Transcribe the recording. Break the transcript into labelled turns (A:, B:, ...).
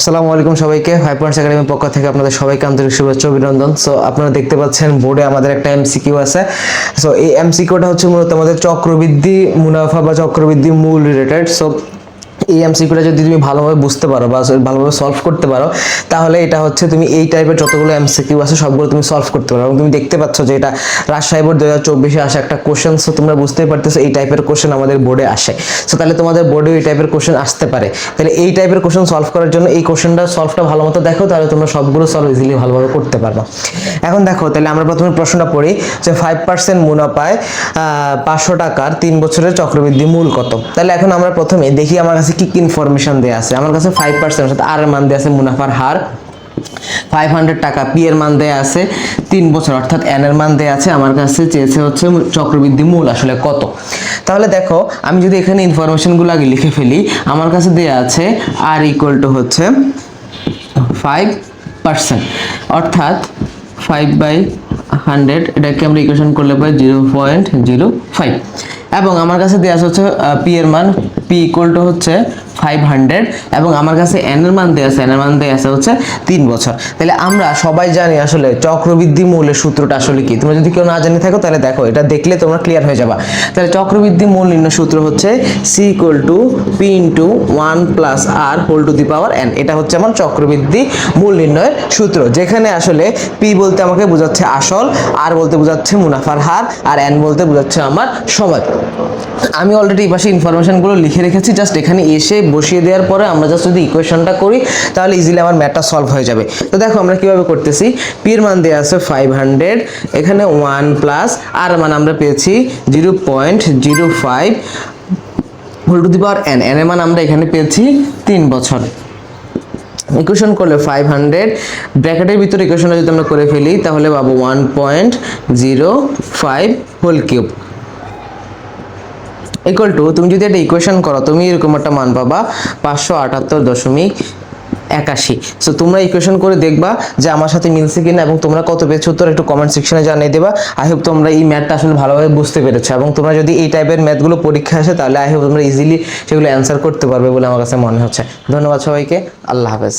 A: আসসালামু আলাইকুম সবাইকে। ফাইভ পয়েন্টস একাডেমির পক্ষ থেকে আপনাদের সবাইকে আন্তরিক শুভেচ্ছা অভিনন্দন। সো আপনারা দেখতে পাচ্ছেন, বোর্ডে আমাদের একটা এমসিকিউ আছে। সো এই এমসিকিউটা হচ্ছে মূলত আমাদের চক্রবৃদ্ধি, মুনাফা বা চক্রবৃদ্ধি মূল রিলেটেড সো এই এমসিকিউটা যদি তুমি ভালোভাবে বুঝতে পারো বা ভালোভাবে সলভ করতে পারো, তাহলে এটা হচ্ছে তুমি এই টাইপের যতগুলো এমসিকিউ আছে সবগুলো তুমি সলভ করতে পারো। এবং তুমি দেখতে পাচ্ছ যে এটা রাজশাহী বোর্ড দু হাজার চব্বিশে আসা একটা কোশ্চেন সো তোমরা বুঝতেই পারতেছো এই টাইপের কোশ্চেন আমাদের বোর্ডে আসে। সো তাহলে তোমাদের বোর্ডেও এই টাইপের কোশ্চেন আসতে পারে। তাহলে এই টাইপের কোশ্চেন সলভ করার জন্য এই কোশ্চেনটা সলভটা ভালো মতো দেখো, তাহলে তোমরা সবগুলো সলভ ইজিলি ভালোভাবে করতে পারবে। এখন দেখো, তাহলে আমরা প্রথমে প্রশ্নটা পড়ি যে ফাইভ পার্সেন্ট মুনাফায় পাঁচশো টাকার তিন বছরের চক্রবৃদ্ধি মূল কত? তাহলে এখন আমরা প্রথমে দেখি আমার কাছে কি কি ইনফরমেশন দেওয়া আছে। আমার কাছে ফাইভ পার্সেন্ট অর্থাৎ আর মান দেওয়া আছে, মুনাফার হার। ফাইভ হান্ড্রেড টাকা পি এর মান দেয়া আছে, তিন বছর, অর্থাৎ এন এর মান দেয়া আছে। আমার কাছে চেয়েছে হচ্ছে চক্রবৃদ্ধি মূল আসলে কত। তাহলে দেখো, আমি যদি এখানে ইনফরমেশনগুলো আগে লিখে ফেলি, আমার কাছে দেয়া আছে আর ইকুয়াল টু হচ্ছে ফাইভ পার্সেন্ট অর্থাৎ ফাইভ বাই হান্ড্রেড, এটাকে আমরা ইকুয়েশন করলে পাই জিরো পয়েন্ট জিরো ফাইভ। এবং আমার কাছে দেওয়া আছে হচ্ছে পি এর মান পি ইকুয়াল টু হচ্ছে ফাইভ হান্ড্রেড এবং আমার কাছে এন এর মান দেওয়া আছে এন এর মান দেওয়া আছে হচ্ছে তিন বছর। তাহলে আমরা সবাই জানি আসলে চক্রবৃদ্ধি মূলের সূত্রটা আসলে কি। তোমরা যদি কেউ না জানি থাকো, তাহলে দেখো, এটা দেখলে তোমরা ক্লিয়ার হয়ে যাবা। তাহলে চক্রবৃদ্ধি মূল নির্ণয় সূত্র হচ্ছে C equal to P into one plus R whole to the power N এটা হচ্ছে আমার চক্রবৃদ্ধি মূল নির্ণয়ের সূত্র। যেখানে আসলে পি বলতে আমাকে বোঝাচ্ছে আসল আর বলতে বোঝাচ্ছে মুনাফার হার, আর এন বলতে বোঝাচ্ছে আমার সময়। আমি অলরেডি এই পাশে ইনফরমেশনগুলো লিখে রেখেছি জাস্ট এখানে এসে বসিয়ে দেওয়ার পরে আমরা জাস্ট যদি ইকুয়েশনটা করি, তাহলে ইজিলি আমার ম্যাথটা সলভ হয়ে যাবে। তো দেখো আমরা কীভাবে করতেছি? পির মান দেওয়া আছে ফাইভ হান্ড্রেড এখানে ওয়ান প্লাস আর মান আমরা পেয়েছি zero point zero five whole to the power N N এর মান আমরা এখানে পেয়েছি তিন বছর। ইকুয়েশন করলে ফাইভ হান্ড্রেড ব্র্যাকেটের ভিতরে ইকুয়েশনটা যদি আমরা করে ফেলি, তাহলে পাবো one point zero five whole cube equal to তুমি যদি একটা ইকুয়েশন করো, তুমি এরকম একটা মান পাবা পাঁচশো আটাত্তর দশমিক একাশি। সো তোমরা ইকুয়েশন করে দেখবা যে আমার সাথে মিলছে কিনা এবং তোমরা কত পেয়েছ উত্তর একটু কমেন্ট সেকশনে জানিয়ে দেবা। আই হোপ তোমরা এই ম্যাথটা আসলে ভালোভাবে বুঝতে পেরেছ এবং তোমরা যদি এই টাইপের ম্যাথগুলো পরীক্ষা আসে, তাহলে আই হোপ তোমরা ইজিলি সেগুলো অ্যান্সার করতে পারবে বলে আমার কাছে মনে হচ্ছে। ধন্যবাদ সবাইকে। আল্লাহ হাফেজ।